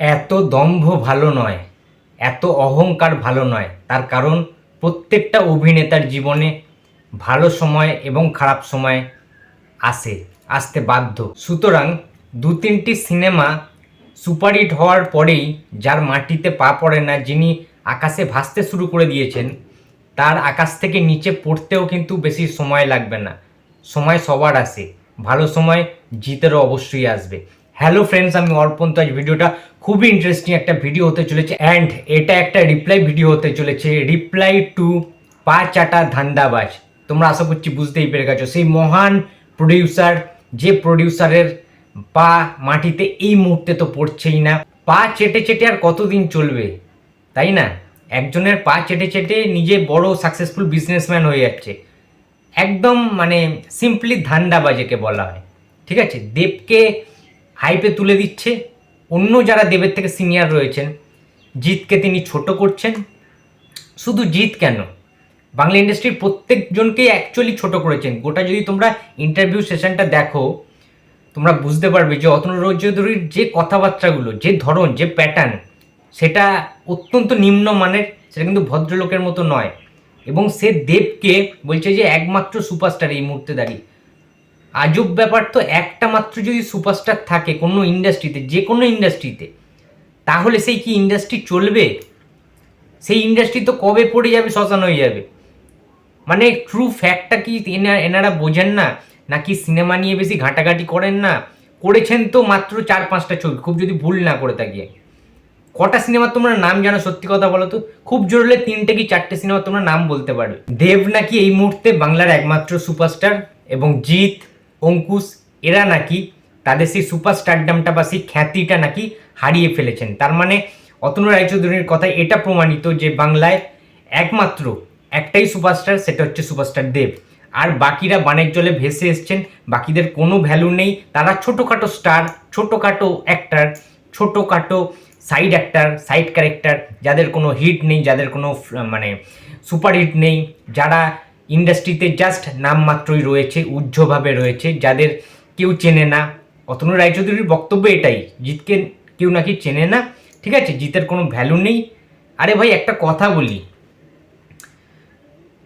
এত দম্ভ ভালো নয়, এত অহংকার ভালো নয়। তার কারণ, প্রত্যেকটা অভিনেতার জীবনে ভালো সময় এবং খারাপ সময় আসে, আসতে বাধ্য। সুতরাং দু তিনটি সিনেমা সুপারহিট হওয়ার পরেই যার মাটিতে পা পড়ে না, যিনি আকাশে ভাসতে শুরু করে দিয়েছেন, তার আকাশ থেকে নিচে পড়তেও কিন্তু বেশি সময় লাগবে না। সময় সবার আসে। ভালো সময় জিতেরও অবশ্যই আসবে। হ্যালো ফ্রেন্ডস আমি অর্পণ আজ ভিডিওটা খুবই ইন্টারেস্টিং একটা ভিডিও হতে চলেছে অ্যান্ড এটা একটা রিপ্লাই ভিডিও হতে চলেছে। রিপ্লাই টু পা চাটা ধান্দাবাজ। তোমরা আশা করছি বুঝতেই পেরে গেছো। সেই মহান প্রডিউসার যে প্রডিউসারের পা মাটিতে এই মুহূর্তে তো পড়ছেই না। পা চেটে চেটে আর কতদিন চলবে? তাই না? একজনের পা চেটে চেটে নিজে বড় সাকসেসফুল বিজনেসম্যান হয়ে যাচ্ছে। একদম মানে সিম্পলি ধান্দাবাজেকে বলা হয়। ঠিক আছে? দেবকে হাইপে তুলে দিচ্ছে। অন্য যারা দেবের থেকে সিনিয়র রয়েছেন জিতকে তিনি ছোট করছেন। শুধু জিত কেন? বাংলা ইন্ডাস্ট্রির প্রত্যেকজনকেই অ্যাকচুয়ালি ছোট করেছেন। গোটা যদি তোমরা ইন্টারভিউ সেশনটা দেখো, তোমরা বুঝতে পারবে যে অতনু চৌধুরীর যে কথাবার্তাগুলো, যে ধরন, যে প্যাটার্ন সেটা অত্যন্ত নিম্নমানের সেটা কিন্তু ভদ্রলোকের মতো নয়। এবং সে দেবকে বলছে যে একমাত্র সুপারস্টার এই মুহূর্তে দাঁড়িয়ে। আজব ব্যাপার তো একটা মাত্র যদি সুপারস্টার থাকে কোনো ইন্ডাস্ট্রিতে যে কোনো ইন্ডাস্ট্রিতে তাহলে সেই কি ইন্ডাস্ট্রি চলবে? সেই ইন্ডাস্ট্রি তো কবে পড়ে যাবে শ্মশান হয়ে যাবে? মানে ট্রু ফ্যাক্টটা কি এনা- এনারা বোঝেন না? নাকি সিনেমা নিয়ে বেশি ঘাটাঘাটি করেন না? করেছেন তো মাত্র চার, পাঁচটা ছবি, খুব যদি ভুল না করে থাকি কটা সিনেমা তোমরা নাম জানো সত্যি কথা বলো তো? খুব জোর হলে তিনটে কি চারটে সিনেমা তোমরা নাম বলতে পারবে? দেব নাকি এই মুহূর্তে বাংলার একমাত্র সুপারস্টার? এবং জিৎ অঙ্কুশ, এরা নাকি তাদের সেই সুপারস্টারডামটা বা সেই খ্যাতিটা নাকি হারিয়ে ফেলেছেন। তার মানে অতনু রায়চৌধুরীর কথায় এটা প্রমাণিত যে বাংলায় একমাত্র একটাই সুপারস্টার সেটা হচ্ছে সুপারস্টার দেব। আর বাকিরা বানের জলে ভেসে এসছেন, বাকিদের কোনো ভ্যালু নেই। তারা ছোটোখাটো স্টার ছোটোখাটো অ্যাক্টার ছোটোখাটো সাইড অ্যাক্টার সাইড ক্যারেক্টার যাদের কোনো হিট নেই, যাদের কোনো মানে সুপার হিট নেই, যারা ইন্ডাস্ট্রিতে জাস্ট নামমাত্রই রয়েছে উজ্জ্বভাবে রয়েছে, যাদের কেউ চেনে না। অতনু রায়চৌধুরীর বক্তব্য এটাই, জিতকে কেউ নাকি চেনে না, ঠিক আছে? জিতের কোনো ভ্যালু নেই। আরে ভাই, একটা কথা বলি।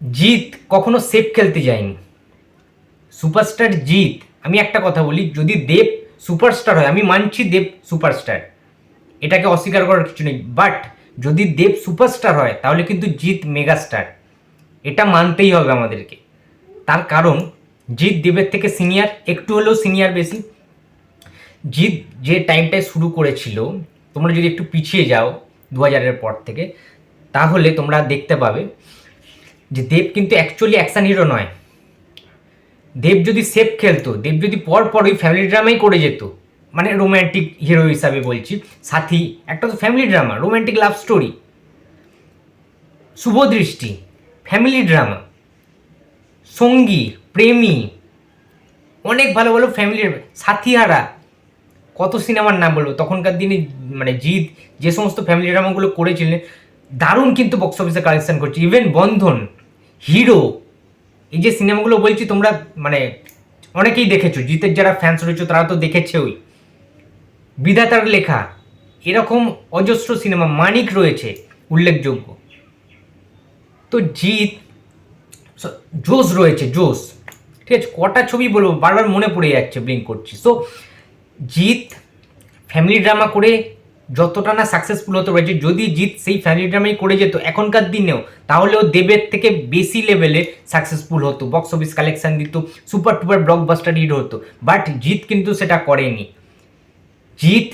জিত কখনো সেফ খেলতে যায়নি। সুপারস্টার জিত, আমি একটা কথা বলি, যদি দেব সুপারস্টার হয়, আমি মানছি দেব সুপারস্টার এটাকে অস্বীকার করার কিছু নেই। বাট যদি দেব সুপারস্টার হয়, তাহলে কিন্তু জিত মেগাস্টার এটা মানতেই হবে আমাদেরকে। তার কারণ, জিৎ দেবের থেকে সিনিয়র একটু হলেও সিনিয়র বেশি। জিত যে টাইমটায় শুরু করেছিল, তোমরা যদি একটু পিছিয়ে যাও দু হাজারের পর থেকে, তাহলে তোমরা দেখতে পাবে যে দেব কিন্তু অ্যাকচুয়ালি অ্যাকশন হিরো নয়। দেব যদি সেফ খেলতো, দেব যদি পর পর ওই ফ্যামিলি ড্রামাই করে যেত মানে রোম্যান্টিক হিরো হিসাবে বলছি, সাথী, একটা তো family drama romantic love story Shubhodrishti family drama. Sangee, Premi, অনেক ভালো ভালো ফ্যামিলির সাথীহারা। কত সিনেমার নাম বলব? তখনকার দিনে মানে জিৎ যে সমস্ত ফ্যামিলি ড্রামাগুলো করেছিলেন, দারুণ কিন্তু বক্স অফিসে কালেকশন করছে। ইভেন বন্ধন, হিরো, এই যে সিনেমাগুলো বলছি তোমরা মানে অনেকেই দেখেছ। জিতের যারা ফ্যান্স রয়েছে তারা তো দেখেছেই বিধাতার লেখা, এরকম অজস্র সিনেমা মানিক রয়েছে, উল্লেখযোগ্য। তো জিৎ জোস রয়েছে জোস ঠিক আছে, কটা ছবি বলব, বারবার মনে পড়ে যাচ্ছে ব্লিঙ্ক করছি। সো জিৎ ফ্যামিলি ড্রামা করে যতটা না সাকসেসফুল হতে পারছে, যদি জিৎ সেই ফ্যামিলি ড্রামাই করে যেত এখনকার দিনেও তাহলেও দেবের থেকে বেশি লেভেলে সাকসেসফুল হতো। বক্স অফিস কালেকশন দিত সুপার টুপার ব্লকবাস্টার হিট হতো। বাট জিৎ কিন্তু সেটা করেনি। জিৎ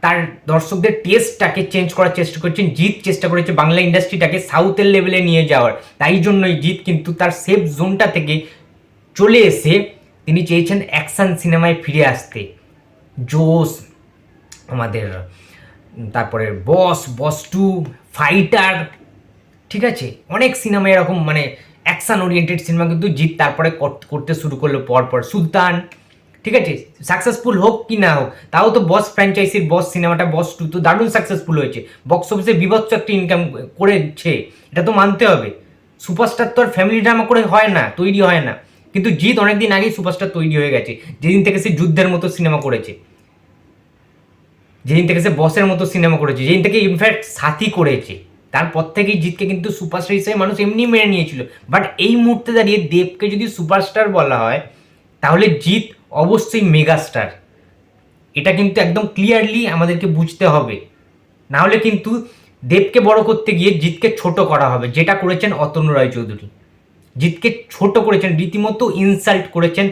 তার দর্শকদের টেস্টটাকে চেঞ্জ করার চেষ্টা করছেন জিৎ চেষ্টা করেছে বাংলা ইন্ডাস্ট্রিটাকে সাউথের লেভেলে নিয়ে যাওয়ার। তাই জন্যই জিৎ কিন্তু তার সেফ জোনটা থেকে চলে এসে তিনি চেয়েছেন অ্যাকশন সিনেমায় ফিরে আসতে। জোস আমাদের, তারপরে বস বস টু ফাইটার ঠিক আছে? অনেক সিনেমা এরকম মানে অ্যাকশন ওরিয়েন্টেড সিনেমা কিন্তু জিৎ তারপরে কর- করতে শুরু করল পরপর। সুলতান ঠিক আছে? সাকসেসফুল হোক কি না হোক, তাও তো বস ফ্র্যাঞ্চাইজির বস সিনেমাটা বস টু তো দারুণ সাকসেসফুল হয়েছে। বক্স অফিসে বিভৎস একটা ইনকাম করেছে, এটা তো মানতে হবে। সুপারস্টার তো আর ফ্যামিলি ড্রামা করে হয় না, তৈরি হয় না। কিন্তু জিৎ অনেকদিন আগেই সুপারস্টার তৈরি হয়ে গেছে, যেদিন থেকে সে যুদ্ধের মতো সিনেমা করেছে। যেদিন থেকে সে বসের মতো সিনেমা করেছে, যেদিন থেকে ইনফ্যাক্ট সাথী করেছে। তারপর থেকেই জিতকে কিন্তু সুপারস্টার হিসেবে মানুষ এমনি মেনে নিয়েছিল। বাট এই মুহূর্তে দাঁড়িয়ে দেবকে যদি সুপারস্টার বলা হয়, তাহলে জিত অবশ্যই মেগাস্টার। এটা কিন্তু একদম ক্লিয়ারলি আমাদেরকে বুঝতে হবে। না হলে কিন্তু দেবকে বড় করতে গিয়ে জিতকে ছোট করা হবে, যেটা করেছেন অতনু রায় চৌধুরী জিতকে ছোট করেছেন, রীতিমতো ইনসাল্ট করেছেন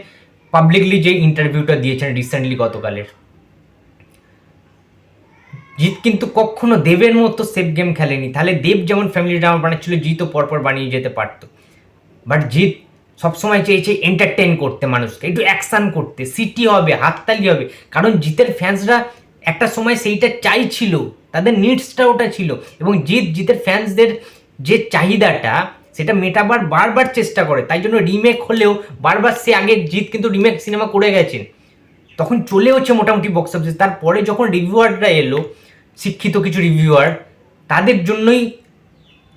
পাবলিকলি যে ইন্টারভিউটা দিয়েছেন রিসেন্টলি গতকালের। জিৎ কিন্তু কখনো দেবের মতো সেফ গেম খেলেনি। তাহলে দেব যেমন ফ্যামিলি ড্রামা বানাচ্ছিল জিতও পরপর বানিয়ে যেতে পারতো। বাট জিৎ সবসময় চেয়েছে এন্টারটেন করতে মানুষকে, একটু অ্যাকশান করতে সিটি হবে, হাততালি হবে। কারণ জিতের ফ্যান্সরা একটা সময় সেইটা চাইছিল, তাদের নিডসটা ওটা ছিল। এবং জিৎ জিতের ফ্যান্সদের যে চাহিদাটা, সেটা মেটাবার বারবার চেষ্টা করে। তাই জন্য রিমেক হলেও বারবার সে আগে জিৎ কিন্তু রিমেক সিনেমা করে গেছেন তখন চলে হচ্ছে মোটামুটি বক্স অফিস তারপরে যখন রিভিউয়াররা এলো, শিক্ষিত কিছু রিভিউয়ার তাদের জন্যই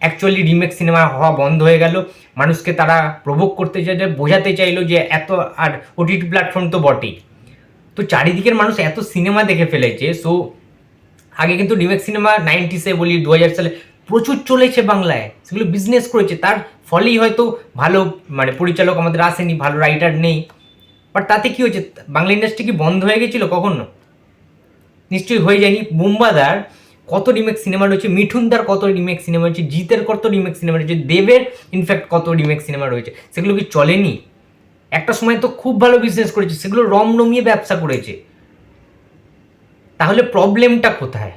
অ্যাকচুয়ালি রিমেক সিনেমা হওয়া বন্ধ হয়ে গেল। মানুষকে তারা প্রভোগ করতে চাইছে, বোঝাতে চাইলো যে এত আর ওটিটি প্ল্যাটফর্ম তো বটেই। তো চারিদিকের মানুষ এত সিনেমা দেখে ফেলেছে সো আগে কিন্তু রিমেক সিনেমা নাইনটিসে বলি দু হাজার সালে প্রচুর চলেছে বাংলায়। সেগুলো বিজনেস করেছে, তার ফলেই হয়তো ভালো মানে পরিচালক আমাদের আসেনি, ভালো রাইটার নেই। বাট তাতে কী হয়েছে, বাংলা ইন্ডাস্ট্রি কি বন্ধ হয়ে গেছিল কখনো? নিশ্চয়ই হয়ে যায়নি। বুম্বাদার কত রিমেক সিনেমা রয়েছে, মিঠুনদার কত রিমেক সিনেমা রয়েছে, জিতের কত রিমেক সিনেমা রয়েছে, দেবের ইনফ্যাক্ট কত রিমেক সিনেমা রয়েছে, সেগুলো কি চলেনি? একটা সময় তো খুব ভালো বিজনেস করেছে, সেগুলো রম নমিয়ে ব্যবসা করেছে। তাহলে প্রবলেমটা কোথায়?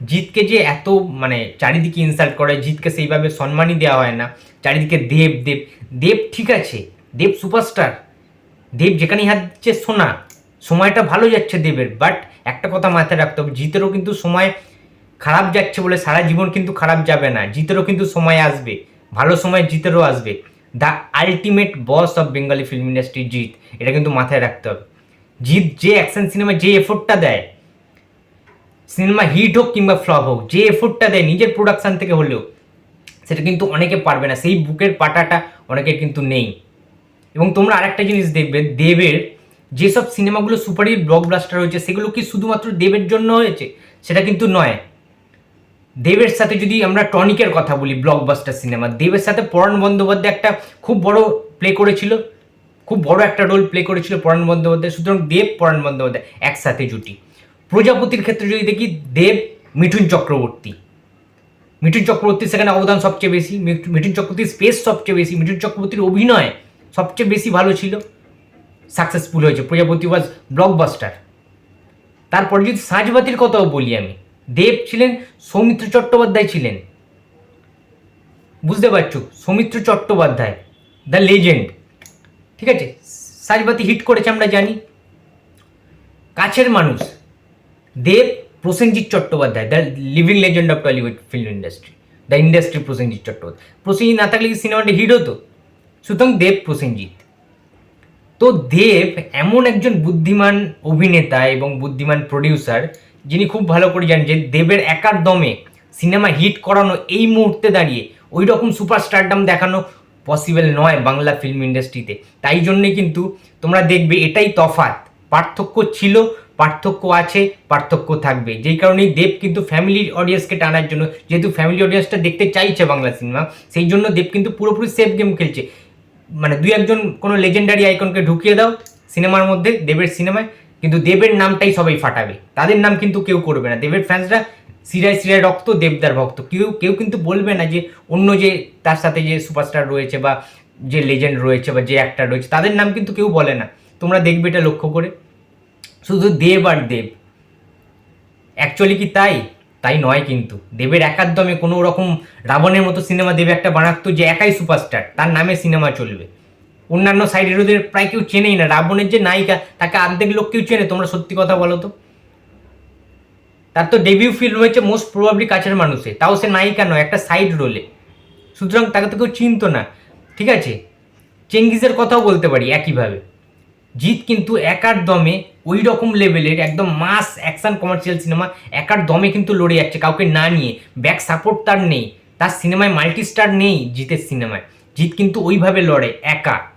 জিতকে যে এত মানে চারিদিকে ইনসাল্ট করে, জিতকে সেইভাবে সম্মানই দেওয়া হয় না, চারিদিকে দেব দেব দেব ঠিক আছে, দেব সুপারস্টার দেব যেখানেই হাত দিচ্ছে সোনা, সময়টা ভালো যাচ্ছে দেবের বাট একটা কথা মাথায় রাখতে হবে, জিতেরও কিন্তু সময় খারাপ যাচ্ছে বলে সারা জীবন কিন্তু খারাপ যাবে না, জিতেরও কিন্তু সময় আসবে, ভালো সময় জিতেরও আসবে। The ultimate boss of Bengali film industry Jeet এটা কিন্তু মাথায় রাখতে হবে। জিত যে অ্যাকশন সিনেমা যে এফোর্টটা দেয় সিনেমা হিট হোক কিংবা ফ্লপ হোক, যে এফোর্টটা দেয়, নিজের প্রোডাকশান থেকে হলেও, সেটা কিন্তু অনেকে পারবে না, সেই বুকের পাটাটা অনেকের কিন্তু নেই। এবং তোমরা আরেকটা জিনিস দেখবে, দেবের যেসব সিনেমাগুলো সুপারহিট ব্লকবাস্টার হয়েছে, সেগুলো কি শুধুমাত্র দেবের জন্য হয়েছে? সেটা কিন্তু নয়। দেবের সাথে যদি আমরা টনিকের কথা বলি ব্লকবাস্টার সিনেমা দেবের সাথে পরাণ বন্দ্যোপাধ্যায় একটা খুব বড় প্লে করেছিল, খুব বড় একটা রোল প্লে করেছিল পরাণ বন্দ্যোপাধ্যায়, সুতরাং দেব, পরাণ বন্দ্যোপাধ্যায় একসাথে জুটি। প্রজাপতির ক্ষেত্রে যদি দেখি, দেব, মিঠুন চক্রবর্তী। মিঠুন চক্রবর্তীর সেখানে অবদান সবচেয়ে বেশি মিঠু- মিঠুন চক্রবর্তীর স্পেস সবচেয়ে বেশি, মিঠুন চক্রবর্তীর অভিনয় সবচেয়ে বেশি ভালো ছিল সাকসেসফুল হয়েছে, প্রজাপতি ওয়াজ ব্লকবাস্টার তারপরে যদি সাজবাতির কথাও বলি আমি দেব ছিলেন, সৌমিত্র চট্টোপাধ্যায় ছিলেন। বুঝতে পারছ? সৌমিত্র চট্টোপাধ্যায় দ্য লেজেন্ড ঠিক আছে? সাজবাতি হিট করেছে, আমরা জানি। Kacher Manush, Dev Prosenjit Chattopadhyay the living legend of Tollywood film industry the industry Prosenjit Chattopadhyay. Prosenjit না থাকলে কি সিনেমাটা হিট হতো? সুতরাং দেব প্রসেনজিৎ। তো দেব এমন একজন বুদ্ধিমান অভিনেতা এবং বুদ্ধিমান প্রডিউসার যিনি খুব ভালো করে জানেন যে দেবের একার দমে সিনেমা হিট করানো এই মুহূর্তে দাঁড়িয়ে ওই রকম সুপারস্টারডাম দেখানো পসিবল নয় বাংলা ফিল্ম ইন্ডাস্ট্রিতে তাই জন্যই কিন্তু তোমরা দেখবে এটাই তফাৎ। পার্থক্য ছিল, পার্থক্য আছে, পার্থক্য থাকবে। যেই কারণেই দেব কিন্তু ফ্যামিলি অডিয়েন্সকে টানার জন্য, যেহেতু ফ্যামিলি অডিয়েন্সটা দেখতে চাইছে বাংলা সিনেমা সেই জন্য দেব কিন্তু পুরোপুরি সেফ গেম খেলছে। মানে দুই একজন কোনো লেজেন্ডারি আইকনকে ঢুকিয়ে দাও সিনেমার মধ্যে, দেবের সিনেমায় কিন্তু দেবের নামটাই সবাই ফাটাবে। তাদের নাম কিন্তু কেউ করবে না। দেবের ফ্যান্সরা সিরায় সিরায় রক্ত, দেবদার ভক্ত। কেউ কেউ কিন্তু বলবে না যে, অন্য যে তার সাথে যে সুপারস্টার রয়েছে বা যে লেজেন্ড রয়েছে বা যে অ্যাক্টার রয়েছে, তাদের নাম কিন্তু কেউ বলে না। তোমরা দেখবে এটা লক্ষ্য করে। শুধু দেব আর দেব। অ্যাকচুয়ালি কি তাই? তাই নয় কিন্তু। দেবের একার দমে কোনো রকম রাবণের মতো সিনেমা দেবে একটা বানাতো যে একাই সুপারস্টার তার নামে সিনেমা চলবে। অন্যান্য সাইড হিরোদের প্রায় কেউ চেনেই না। রাবণের যে নায়িকা, তাকে অর্ধেক লোক কেউ চেনে, তোমরা সত্যি কথা বলো তো? তার তো ডেবিউ ফিল্ম হয়েছে মোস্ট প্রবাবলি কাছের মানুষে। তাও সে নায়িকা নয়, একটা সাইড রোলে সুতরাং তাকে তো কেউ চিনতো না। ঠিক আছে? চেঙ্গিজের কথাও বলতে পারি একইভাবে। জিৎ কিন্তু একার দমে ওই রকম লেভেলের একদম মাস অ্যাকশন কমার্শিয়াল সিনেমা একার দমে কিন্তু লড়ে যাচ্ছে, কাউকে না নিয়ে। ব্যাক সাপোর্ট তার নেই। তার সিনেমায় মাল্টি স্টার নেই জিতের সিনেমায় জিৎ কিন্তু ওইভাবে লড়ে, একা।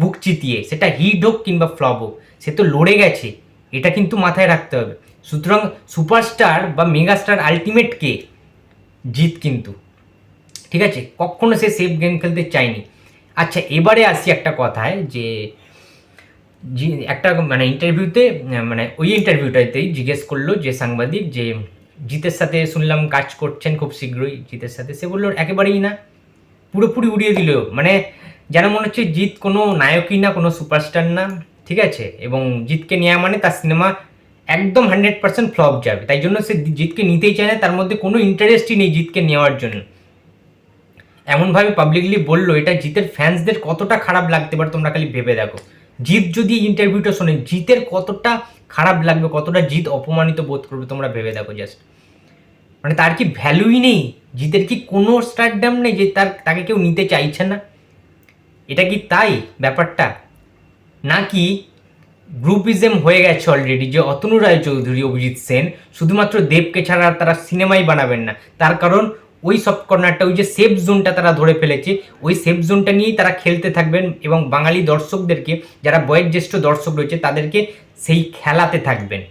বুক চিতিয়ে, সেটা হিট হোক কিংবা ফ্লপ হোক, সে তো লড়ে গেছে। এটা কিন্তু মাথায় রাখতে হবে। সুতরাং সুপারস্টার বা মেগাস্টার আলটিমেট কে? জিত কিন্তু। ঠিক আছে? কখনো সে সেফ গেম খেলতে চায়নি। আচ্ছা এবারে আসি একটা কথায় যে একটা মানে ইন্টারভিউতে মানে ওই ইন্টারভিউটাতেই জিজ্ঞেস করল যে সাংবাদিক যে, জিতের সাথে শুনলাম কাজ করছেন খুব শীঘ্রই। জিতের সাথে সে বলল, একেবারেই না। পুরোপুরি উড়িয়ে দিল। মানে যেন মনে হচ্ছে জিৎ কোনো নায়কই না, কোনো সুপারস্টার না, ঠিক আছে? এবং জিতকে নেওয়া মানে তার সিনেমা একদম হান্ড্রেড পার্সেন্ট ফ্লপ যাবে। তাই জন্য সে জিতকে নিতেই চায় না, তার মধ্যে কোনো ইন্টারেস্টই নেই জিতকে নেওয়ার জন্য। এমনভাবে পাবলিকলি বলল, এটা জিতের ফ্যান্সদের কতটা খারাপ লাগতে পারে তোমরা খালি ভেবে দেখো। জিত যদি ইন্টারভিউটা শোনে, জিতের কতটা খারাপ লাগবে, কতটা জিত অপমানিত বোধ করবে তোমরা ভেবে দেখো জাস্ট মানে তার কি ভ্যালুই নেই? জিতের কি কোনো স্টারডাম নেই যে তার, তাকে কেউ নিতে চাইছে না? এটা কি তাই ব্যাপারটা? নাকি গ্রুপিজম হয়ে গেছে অলরেডি যে অতনু রায় চৌধুরী অভিজিৎ সেন শুধুমাত্র দেবকে ছাড়া তারা সিনেমাই বানাবেন না। তার কারণ ওই সব কর্নারটা, ওই যে সেফ জোনটা তারা ধরে ফেলেছে, ওই সেফ জোনটা নিয়েই তারা খেলতে থাকবেন এবং বাঙালি দর্শকদেরকে, যারা বয়োজ্যেষ্ঠ দর্শক রয়েছে, তাদেরকে সেই খেলাতে থাকবেন।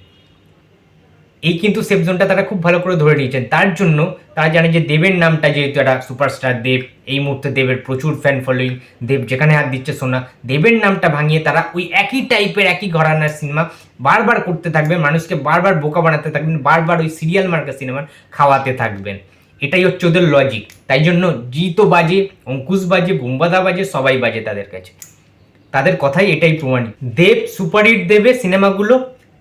এই কিন্তু সেফ জোনটা তারা খুব ভালো করে ধরে নিয়েছেন। তার জন্য তারা জানে যে দেবের নামটা যেহেতু একটা সুপারস্টার দেব, এই মুহূর্তে দেবের প্রচুর ফ্যান ফলোয়িং দেব যেখানে হাত দিচ্ছে সোনা, দেবের নামটা ভাঙিয়ে তারা ওই একই টাইপের একই ঘরানার সিনেমা বারবার করতে থাকবেন, মানুষকে বারবার বোকা বানাতে থাকবেন, বারবার ওই সিরিয়াল মার্কা সিনেমা খাওয়াতে থাকবেন। এটাই হচ্ছে ওদের লজিক তাই জন্য জিতও বাজে, অঙ্কুশ বাজে, বোম্বাদা বাজে, সবাই বাজে তাদের কাছে। তাদের কথাই এটাই প্রমাণিত। দেব সুপারহিট দেবে সিনেমাগুলো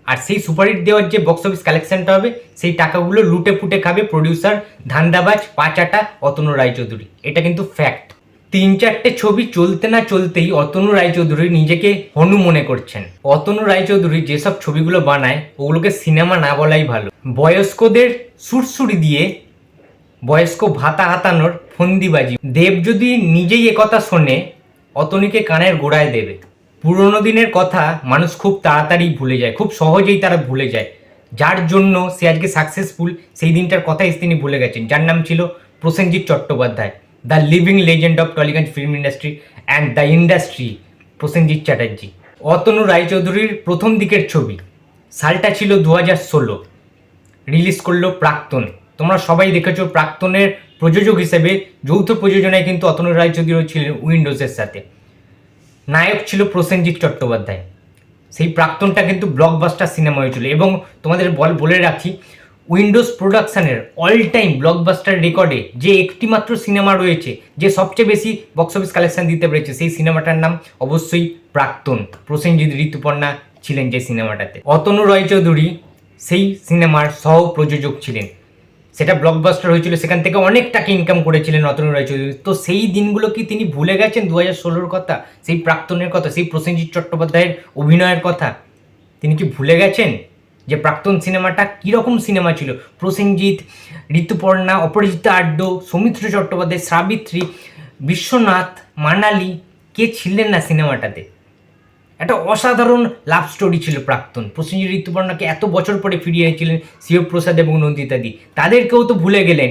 আর সেই সুপারহিট দেওয়ার যে বক্স অফিস কালেকশনটা হবে, সেই টাকাগুলো লুটে ফুটে খাবে প্রডিউসার ধান্দাবাজ, পাঁচাটা অতনু রায়চৌধুরী। এটা কিন্তু ফ্যাক্ট তিন চারটে ছবি চলতে না চলতেই অতনু রায়চৌধুরী নিজেকে হনু মনে করছেন। অতনু রায়চৌধুরী যেসব ছবিগুলো বানায়, ওগুলোকে সিনেমা না বলাই ভালো। বয়স্কদের সুরসুরি দিয়ে বয়স্ক ভাতা হাতানোর ফন্দিবাজি। দেব যদি নিজেই একথা শোনে, অতনিকে কানের গোড়ায় দেবে। পুরোনো দিনের কথা মানুষ খুব তাড়াতাড়ি ভুলে যায়, খুব সহজেই তারা ভুলে যায়। যার জন্য সে আজকে সাকসেসফুল সেই দিনটার কথাই তিনি ভুলে গেছেন। যার নাম ছিল Prosenjit Chattopadhyay the living legend of Tollygunge film industry and the industry Prosenjit Chatterjee. Atanu রায়চৌধুরীর প্রথম দিকের ছবি, সালটা ছিল দু হাজার ষোলো। রিলিজ করল প্রাক্তন। তোমরা সবাই দেখেছ প্রাক্তনের প্রযোজক হিসেবে যৌথ প্রযোজনায় কিন্তু অতনু রায়চৌধুরীও ছিলেন উইন্ডোজের সাথে। নায়ক ছিল প্রসেনজিৎ চট্টোপাধ্যায়। সেই প্রাক্তনটা কিন্তু ব্লকবাস্টার সিনেমা হয়েছিল এবং তোমাদের বল বলে রাখি উইন্ডোজ প্রোডাকশানের অল টাইম ব্লকবাস্টার রেকর্ডে যে একটিমাত্র সিনেমা রয়েছে, যে সবচেয়ে বেশি বক্স অফিস কালেকশন দিতে পেরেছে, সেই সিনেমাটার নাম অবশ্যই প্রাক্তন প্রসেনজিৎ ঋতুপর্ণা ছিলেন যে সিনেমাটাতে অতনু রায়চৌধুরী সেই সিনেমার সহ প্রযোজক ছিলেন। সেটা ব্লকবাস্টার হয়েছিল, সেখান থেকে অনেক টাকা ইনকাম করেছিলেন অতনু রায়চৌধুরী তো সেই দিনগুলো কি তিনি ভুলে গেছেন দু হাজার ষোলোর কথা? সেই প্রাক্তনের কথা? সেই প্রসেনজিৎ চট্টোপাধ্যায়ের অভিনয়ের কথা? তিনি কি ভুলে গেছেন যে প্রাক্তন সিনেমাটা কীরকম সিনেমা ছিল? প্রসেনজিৎ, ঋতুপর্ণা অপরাজিতা আড্ড, সৌমিত্র চট্টোপাধ্যায়, সাবিত্রী, বিশ্বনাথ, মানালি, কে ছিলেন না সিনেমাটাতে? একটা অসাধারণ লাভ স্টোরি ছিল প্রাক্তন। প্রসেনজিৎ ঋতুপর্ণাকে এত বছর পরে ফিরিয়ে এনেছিলেন শিবপ্রসাদ এবং নন্দিতাদি তাদেরকেও তো ভুলে গেলেন।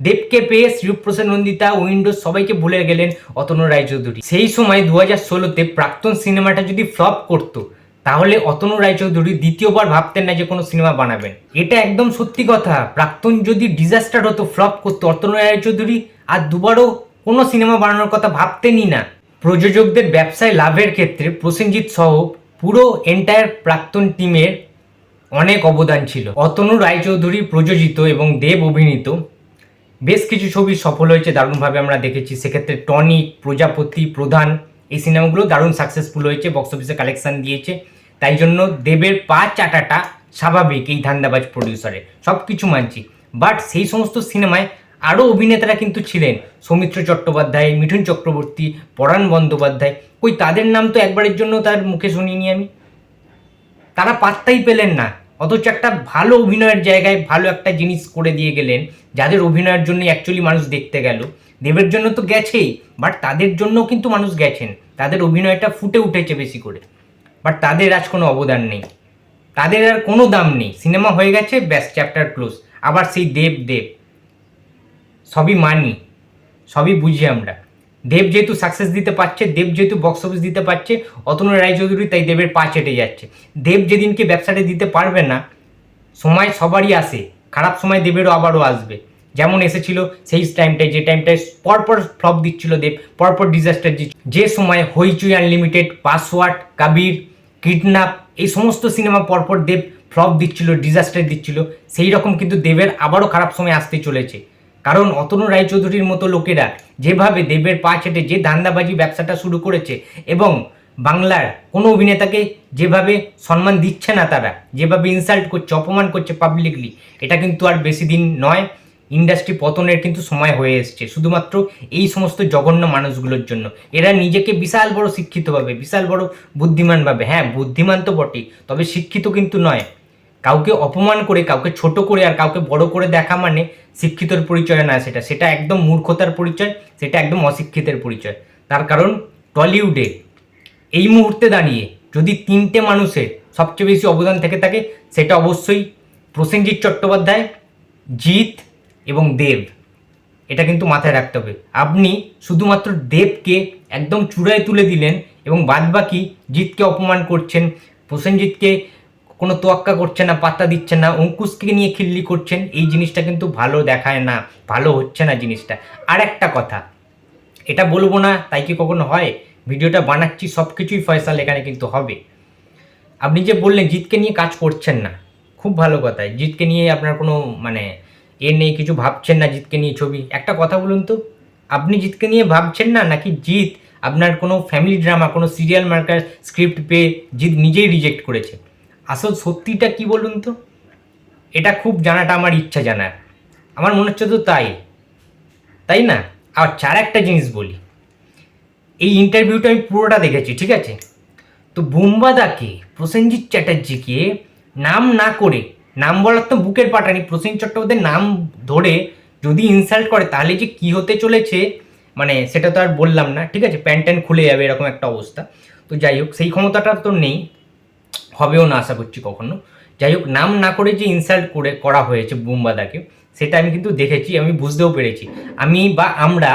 দেবকে পেয়ে শিবপ্রসাদ, নন্দিতা উইন্ডোজ সবাইকে ভুলে গেলেন অতনু রায়চৌধুরী। সেই সময় দু হাজার ষোলোতে প্রাক্তন সিনেমাটা যদি ফ্লপ করতো, তাহলে অতনু রায়চৌধুরী দ্বিতীয়বার ভাবতেন না যে কোনো সিনেমা বানাবেন। এটা একদম সত্যি কথা। প্রাক্তন যদি ডিজাস্টার হতো ফ্লপ করতো, অতনু রায়চৌধুরী আর দুবারও কোনো সিনেমা বানানোর কথা ভাবতেনই না। প্রযোজকদের ব্যবসায় লাভের ক্ষেত্রে প্রসেনজিৎ সহ পুরো এন্টায়ার প্রাক্তন টিমের অনেক অবদান ছিল। অতনু রায়চৌধুরী প্রযোজিত এবং দেব অভিনীত। বেশ কিছু ছবি সফল হয়েছে, দারুণভাবে আমরা দেখেছি। সেক্ষেত্রে টনিক, প্রজাপতি প্রধান, এই সিনেমাগুলো দারুণ সাকসেসফুল হয়েছে বক্স অফিসে কালেকশন দিয়েছে। তাই জন্য দেবের পা চাটাটা স্বাভাবিক এই ধান্দাবাজ প্রডিউসারে সব কিছু মানছি। বাট সেই সমস্ত সিনেমায় আরও অভিনেতারা কিন্তু ছিলেন। সৌমিত্র চট্টোপাধ্যায়, মিঠুন চক্রবর্তী, পরাণ বন্দ্যোপাধ্যায়। কই, তাদের নাম তো একবারের জন্য তার মুখে শুনিনি আমি। তারা পাত্তাই পেলেন না। অথচ একটা ভালো অভিনয়ের জায়গায় ভালো একটা জিনিস করে দিয়ে গেলেন, যাদের অভিনয়ের জন্য অ্যাকচুয়ালি মানুষ দেখতে গেল। দেবের জন্য তো গেছেই বাট তাদের জন্য কিন্তু মানুষ গেছেন। তাদের অভিনয়টা ফুটে উঠেছে বেশি করে। বাট তাদের আজ কোনো অবদান নেই। তাদের আর কোনো দাম নেই। সিনেমা হয়ে গেছে, ব্যাস চ্যাপ্টার ক্লোজ আবার সেই দেব দেব। সবই মানি, সবই বুঝি আমরা। দেব যেহেতু সাকসেস দিতে পারছে, দেব যেহেতু বক্স অফিস দিতে পারছে, অতনু রায়চৌধুরী তাই দেবের পা চেটে যাচ্ছে। দেব যেদিনকে ব্যবসাটা দিতে পারবে না, সময় সবারই আসে, খারাপ সময় দেবেরও আবারও আসবে। যেমন এসেছিল সেই টাইমটায় যে টাইমটায় পরপর ফ্লপ দিচ্ছিল দেব, পরপর ডিজাস্টার যে সময় Hoichoi unlimited password Kabir kidnap এই সমস্ত সিনেমা পরপর দেব ফ্লপ দিচ্ছিল ডিজাস্টার দিচ্ছিল, সেই রকম কিন্তু দেবের আবারও খারাপ সময় আসতে চলেছে। কারণ অতনু রায়চৌধুরীর মতো লোকেরা যেভাবে দেবের পা চেটে যে ধান্দাবাজি ব্যবসাটা শুরু করেছে এবং বাংলার কোনো অভিনেতাকে যেভাবে সম্মান দিচ্ছে না তারা, যেভাবে ইনসাল্ট করছে, অপমান করছে পাবলিকলি এটা কিন্তু আর বেশি দিন নয়। ইন্ডাস্ট্রি পতনের কিন্তু সময় হয়ে এসছে। শুধুমাত্র এই সমস্ত জঘন্য মানুষগুলোর জন্য। এরা নিজেকে বিশাল বড় শিক্ষিত ভাবে, বিশাল বড় বুদ্ধিমান ভাবে। হ্যাঁ বুদ্ধিমান তো বটেই, তবে শিক্ষিত কিন্তু নয়। কাউকে অপমান করে, কাউকে ছোট করে আর কাউকে বড় করে দেখা মানে শিক্ষিতর পরিচয় না সেটা। সেটা একদম মূর্খতার পরিচয়, সেটা একদম অশিক্ষিতের পরিচয়। তার কারণ টলিউডে এই মুহূর্তে দাঁড়িয়ে যদি তিনটে মানুষের সবচেয়ে বেশি অবদান থেকে থাকে, সেটা অবশ্যই প্রসেনজিৎ চট্টোপাধ্যায়, জিৎ এবং দেব। এটা কিন্তু মাথায় রাখতে হবে। আপনি শুধুমাত্র দেবকে একদম চূড়ায় তুলে দিলেন এবং বাদবাকি জিতকে অপমান করছেন, প্রসেনজিৎকে কোনো তোয়াক্কা করছে না, পাত্তা দিচ্ছেন না, অঙ্কুশকে নিয়ে খিল্লি করছেন, এই জিনিসটা কিন্তু ভালো দেখায় না, ভালো হচ্ছে না জিনিসটা। আর একটা কথা, এটা বলব না, তাই কি কখনো হয়? ভিডিওটা বানাচ্ছি সব কিছুই ফয়সাল এখানে কিন্তু হবে। আপনি যে বললেন জিতকে নিয়ে কাজ করছেন না, খুব ভালো কথা জিতকে নিয়ে আপনার কোনো মানে এ নেই, কিছু ভাবছেন না জিতকে নিয়ে ছবি। একটা কথা বলুন তো, আপনি জিতকে নিয়ে ভাবছেন না নাকি জিত আপনার কোনো ফ্যামিলি ড্রামা কোনো সিরিয়াল মার্কার স্ক্রিপ্ট পেয়ে জিত নিজেই রিজেক্ট করেছে? আসল সত্যিটা কি বলুন তো? এটা খুব জানাটা আমার ইচ্ছা জানার। আমার মনে হচ্ছে তো তাই। তাই না? আর চার একটা জিনিস বলি। এই ইন্টারভিউটা আমি পুরোটা দেখেছি, ঠিক আছে? তো বুম্বাদাকে, প্রসেনজিৎ চ্যাটার্জিকে নাম না করে, নাম বলার তো বুকের পাটানি প্রসেন চট্টোপাধ্যায়ের নাম ধরে যদি ইনসাল্ট করে, তাহলে যে কি হতে চলেছে মানে সেটা তো আর বললাম না, ঠিক আছে? প্যান্ট খুলে যাবে, এরকম একটা অবস্থা। তো যাই হোক, সেই ক্ষমতাটা তো নেই। হবেও না আশা করছি কখনো। যাই হোক, নাম না করে যে ইনসাল্ট করে, করা হয়েছে বুম্বাদাকে, সেটা আমি কিন্তু দেখেছি, আমি বুঝতেও পেরেছি। আমি বা আমরা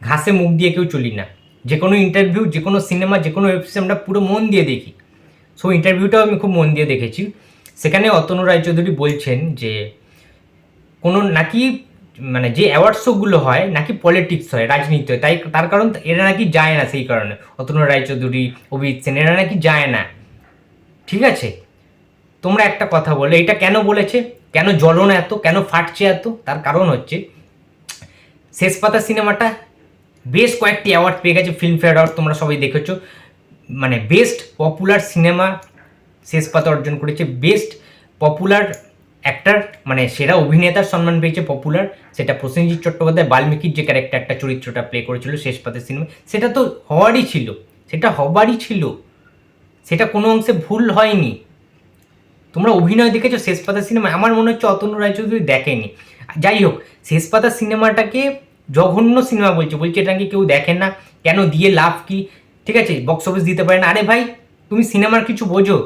ঘাসে মুখ দিয়ে কেউ চলি না। যে কোনো ইন্টারভিউ যে কোনো সিনেমা যে কোনো ওয়েবসাইট আমরা পুরো মন দিয়ে দেখি। সো ইন্টারভিউটাও আমি খুব মন দিয়ে দেখেছি। সেখানে অতনু রায়চৌধুরী বলছেন যে, কোনো নাকি মানে যে অ্যাওয়ার্ড শোগুলো হয়, নাকি পলিটিক্স হয়, রাজনীতি হয়, তাই তার কারণ এরা নাকি যায় না সেই কারণে। অতনু রায়চৌধুরী, অভিজিৎ সেন, এরা নাকি যায় না। ঠিক আছে? তোমরা একটা কথা বলে, এটা কেন বলেছে? কেন জ্বলন এত? কেন ফাটছে এত? তার কারণ হচ্ছে, শেষ পাতা সিনেমাটা বেশ কয়েকটি অ্যাওয়ার্ড পেয়ে গেছে ফিল্মফেয়ার অ্যাওয়ার্ড তোমরা সবাই দেখেছ। মানে বেস্ট পপুলার সিনেমা শেষ পাতা অর্জন করেছে। বেস্ট পপুলার অ্যাক্টার মানে সেরা অভিনেতার সম্মান পেয়েছে পপুলার সেটা প্রসেনজিৎ চট্টোপাধ্যায়, বাল্মীকির যে ক্যারেক্টারটা চরিত্রটা প্লে করেছিল শেষ পাতের সিনেমা সেটা তো হওয়ারই ছিল। সেটা হবারই ছিল। সেটা কোনো অংশে ভুল হয়নি। তোমরা অভিনয় দেখেছ শেষ পাতা সিনেমা আমার মনে হচ্ছে অতনু রায়চৌধুরী দেখেনি। যাই হোক, শেষ পাতা সিনেমাটাকে জঘন্য সিনেমা বলছে বলছে এটা কেউ দেখেন না, কেন দিয়ে লাভ কি? ঠিক আছে বক্স অফিস দিতে পারে না। আরে ভাই, তুমি সিনেমার কিছু বোঝো?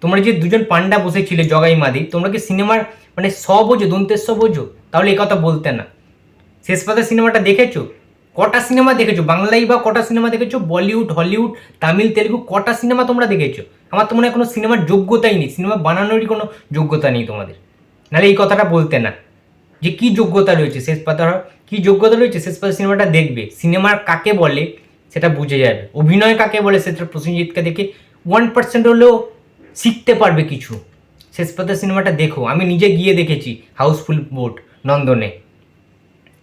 তোমরা যে দুজন পান্ডা বসেছিলে, জগাই মাদি, তোমরা কি সিনেমার মানে স বোঝো, দন্তের স বোঝো? তাহলে কথা বলতে না। শেষ পাতা সিনেমাটা দেখেছ? কটা সিনেমা দেখেছ? বাংলাই বা কটা সিনেমা দেখেছ? বলিউড হলিউড তামিল তেলুগু কটা সিনেমা তোমরা দেখেছ? আমার তো মনে হয় কোনো সিনেমার যোগ্যতাই নেই। সিনেমা বানানোরই কোনো যোগ্যতা নেই তোমাদের। নাহলে এই কথাটা বলতে না। যে কি যোগ্যতা রয়েছে? শেষ পাতা কি যোগ্যতা রয়েছে? শেষ পাতা সিনেমাটা দেখবে। সিনেমার কাকে বলে? সেটা বুঝে যাবে। অভিনয় কাকে বলে? সেটা প্রসেনজিৎকে দেখে ওয়ান পার্সেন্ট হলেও শিখতে পারবে কিছু। শেষ পাতা সিনেমাটা দেখো। আমি নিজে গিয়ে দেখেছি। হাউসফুল বোট নন্দনে।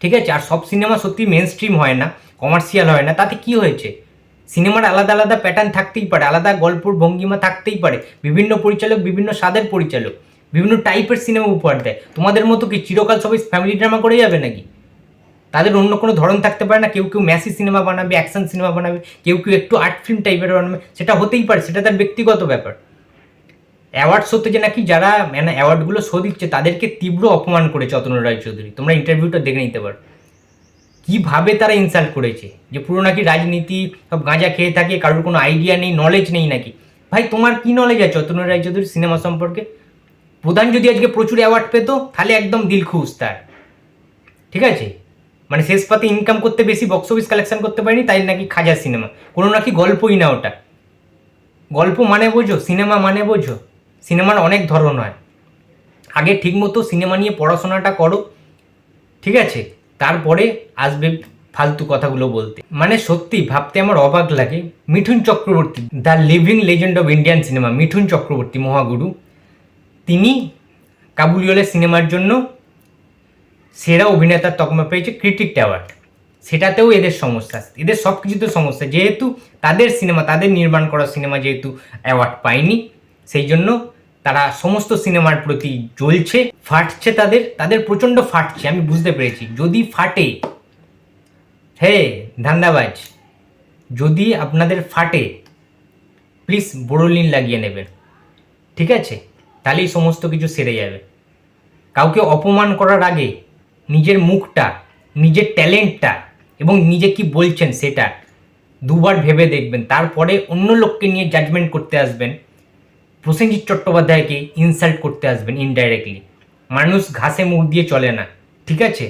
ঠিক আছে? আর সব সিনেমা সত্যি মেন স্ট্রিম হয় না কমার্শিয়াল হয় না। তাতে কি হয়েছে? সিনেমার আলাদা আলাদা প্যাটার্ন থাকতেই পারে, আলাদা গল্পর ভঙ্গিমা থাকতেই পারে। বিভিন্ন পরিচালক, বিভিন্ন স্বাদের পরিচালক, বিভিন্ন টাইপের সিনেমা উপহার দেয়। তোমাদের মতো কি চিরকাল সবাই ফ্যামিলি ড্রামা করে যাবে নাকি? তাদের অন্য কোনো ধরন থাকতে পারে না। কেউ কেউ ম্যাসি সিনেমা বানাবে অ্যাকশন সিনেমা বানাবে, কেউ কেউ একটু আর্ট ফিল্ম টাইপের বানাবে। সেটা হতেই পারে, সেটা তার ব্যক্তিগত ব্যাপার। অ্যাওয়ার্ড শোতে যে নাকি যারা মানে অ্যাওয়ার্ডগুলো শো দিচ্ছে, তাদেরকে তীব্র অপমান করেছে অতনু রায়চৌধুরী তোমরা ইন্টারভিউটা দেখে নিতে পারো। কীভাবে তারা ইনসাল্ট করেছে? যে পুরো নাকি রাজনীতি, সব গাঁজা খেয়ে থাকে, কারোর কোনো আইডিয়া নেই নলেজ নেই নাকি? ভাই, তোমার কি নলেজ আছে অতনু রায়চৌধুরীর সিনেমা সম্পর্কে? প্রধান যদি আজকে প্রচুর অ্যাওয়ার্ড পেতো, তাহলে একদম দিল খুশ তার। ঠিক আছে? মানে শেষ পাতে ইনকাম করতে বেশি বক্স অফিস কালেকশন করতে পারেনি, তাই নাকি খাজা সিনেমা কোনো নাকি গল্পই না ওটা। গল্প মানে বোঝো সিনেমা মানে বোঝো। সিনেমার অনেক ধরন হয়। আগে ঠিকমতো সিনেমা নিয়ে পড়াশোনাটা করো, ঠিক আছে? তারপরে আসবে ফালতু কথাগুলো বলতে। মানে সত্যি ভাবতে আমার অবাক লাগে। Mithun Chakraborty, the living legend of Indian cinema, Mithun Chakraborty Mahaguru, তিনি কাবুলিওয়ালা সিনেমার জন্য সেরা অভিনেতার তকমা পেয়েছে ক্রিটিক অ্যাওয়ার্ড সেটাতেও এদের সমস্যা এদের সব কিছুতে সমস্যা। যেহেতু তাদের সিনেমা, তাদের নির্মাণ করা সিনেমা যেহেতু অ্যাওয়ার্ড পায়নি, সেই জন্য তারা সমস্ত সিনেমার প্রতি জ্বলছে, ফাটছে তাদের তাদের প্রচণ্ড ফাটছে, আমি বুঝতে পেরেছি। যদি ফাটে, হে ধান্দাবাজ, যদি আপনাদের ফাটে প্লিজ বোরোলিন লাগিয়ে নেবেন। ঠিক আছে? তাহলেই সমস্ত কিছু সেরে যাবে। কাউকে অপমান করার আগে নিজের মুখটা, নিজের ট্যালেন্টটা এবং নিজে কি বলছেন সেটা দুবার ভেবে দেখবেন। তারপরে অন্য লোককে নিয়ে জাজমেন্ট করতে আসবেন। প্রসেনজিৎ চট্টোপাধ্যায়কে ইনসাল্ট করতে আসবেন ইনডাইরেক্টলি মানুষ ঘাসে মুখ দিয়ে চলে না, ঠিক আছে?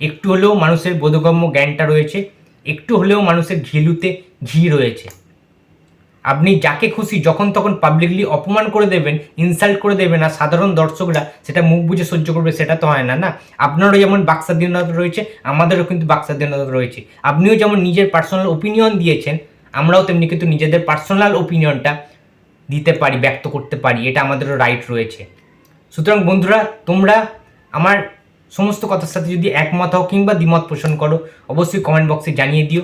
একটু হলেও মানুষের বোধগম্য জ্ঞানটা রয়েছে, একটু হলেও মানুষের ঘিলুতে ঘি রয়েছে। আপনি যাকে খুশি যখন তখন পাবলিকলি অপমান করে দেবেন ইনসাল্ট করে দেবেন, আর সাধারণ দর্শকরা সেটা মুখ বুঝে সহ্য করবে, সেটা তো হয় না না? আপনারও যেমন বাকস্বাধীনতা রয়েছে, আমাদেরও কিন্তু বাকস্বাধীনতা রয়েছে। আপনিও যেমন নিজের পার্সোনাল ওপিনিয়ন দিয়েছেন, আমরাও তেমনি কিন্তু নিজেদের পার্সোনাল ওপিনিয়নটা দিতে পারি, ব্যক্ত করতে পারি, এটা আমাদেরও রাইট রয়েছে। সুতরাং বন্ধুরা, তোমরা আমার সমস্ত কথার সাথে যদি একমত হও কিংবা দ্বিমত পোষণ করো, অবশ্যই কমেন্ট বক্সে জানিয়ে দিও।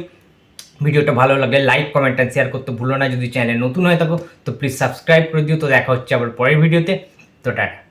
ভিডিওটা ভালো লাগলে লাইক কমেন্ট আর শেয়ার করতে ভুলো না। যদি চ্যানেলে নতুন হয়ে থাকো, তো প্লিজ সাবস্ক্রাইব করে দিও। তো দেখা হচ্ছে আবার পরের ভিডিওতে। তো টাটা।